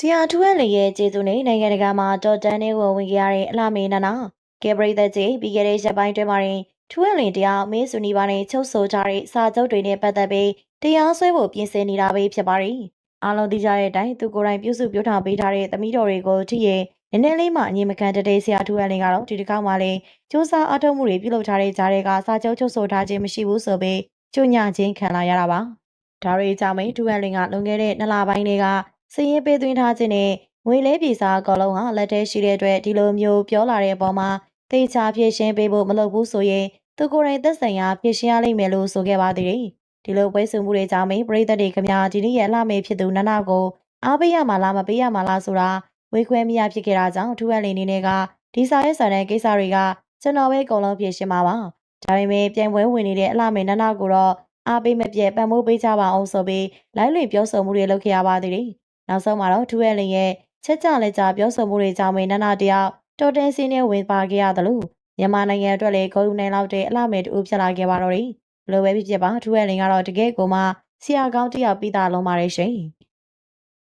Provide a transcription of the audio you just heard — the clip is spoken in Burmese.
ဆီယာထူးအလီရဲ့ကျေးဇူးနဲ့နိုင်ငံတကာမှာတော်တန်းနေဝင်ဝင်ကြရတဲ့အလှမေနာနာကဲပရိသတ်ကြီးပြီးခဲ့တဲ့ရက်ပိုင်းတွင်မှာရင်ထူးအလီတရားမင်းစုနီပါနဲ့ချုပ်ဆိုကြတဲ့စာချုပ်တွေနဲ့ပတ်သက်ပြီးတရားစွဲဖို့ပြင်ဆင်နေတာပဲဖြစ်ပါတယ်။အားလုံးသိကြတဲ့အတိုင်းသူကိုယ်တိုင်ပြုစုပြောထားပေးထားတဲ့သမီးတော်တွေကိုထိရင်နည်းနည်းလေးမှအငြိမ်မခံတတဲ့ဆီယာထူးအလီကတော့ဒီတစ်ခေါက်မှလည်းစူးစမ်းအထောက်မှုတွေပြုလုပ်ထားတဲ့ကြားတွေကစာချုပ်ချုပ်ဆိုထားခြင်းမရှိဘူးဆိုပြီးကျွညချင်းခံလာရတာပါ။ဒါရီကြောင့်မင်းဒူဝက်လင်ကလွန်ခဲ့တဲ့နှစ်လပိုင်းတွေက စည်ရင်ပေးသွင်းထားခြင်းနဲ့ငွေလဲပြေစာအကောင်လုံးဟာလက်ထဲရှိတဲ့အတွက်ဒီလိုမျိုးပြောလာတဲ့အပေါ်မှာတေချာဖြည့်ရှင်းပေးဖို့မလုပ်ဘူးဆိုရင်သူကိုယ်တိုင်သက်ဆိုင်ရာဖြည့်ရှင်းရလိမ့်မယ်လို့ဆိုခဲ့ပါသေးတယ်။ဒီလိုပွဲစုံမှုတွေကြောင့်မင်းပြည်သက်တွေခမညာဒီနေ့ရဲ့အလှမေဖြစ်သူနနကိုအားပေးရမှာလားမပေးရမှာလားဆိုတာဝေခွဲမရဖြစ်ခဲ့တာကြောင့်ဒူဝက်လင်နေနဲ့ကဒီစာရဲ့စာတဲ့ကိစ္စတွေကကျွန်တော်ပဲအကုန်လုံးဖြည့်ရှင်းမှာပါ။ဒါပေမဲ့ပြိုင်ပွဲဝင်နေတဲ့အလှမေနနကိုတော့အားပေးမပြတ်ပံ့ပိုးပေးကြပါအောင်ဆိုပြီးလိုက်လွင်ပြောဆိုမှုတွေလုပ်ခဲ့ရပါသေးတယ်။ နောက်ဆုံးမှာတော့ထူးရဲ့လင်ရဲ့ချက်ကြလက်ကြပြောဆိုမှုတွေကြောင့်မင်းနန္ဒတယောက်တော်တင်စင်းနဲ့ဝင်ပါခဲ့ရတယ်လို့မြန်မာနိုင်ငံအတွက်လည်းဂုဏ်ယူနိုင်လောက်တဲ့အလှမဲ့တူဖြစ်လာခဲ့ပါတော့တယ်။ဘလိုပဲဖြစ်ဖြစ်ပါထူးရဲ့လင်ကတော့တကယ်ကိုမှဆရာကောင်းတစ်ယောက်ပြီးသားလုံးပါတယ်ရှင်။